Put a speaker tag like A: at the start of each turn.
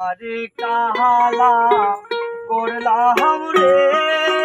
A: আরে কাহালা করলাম রে?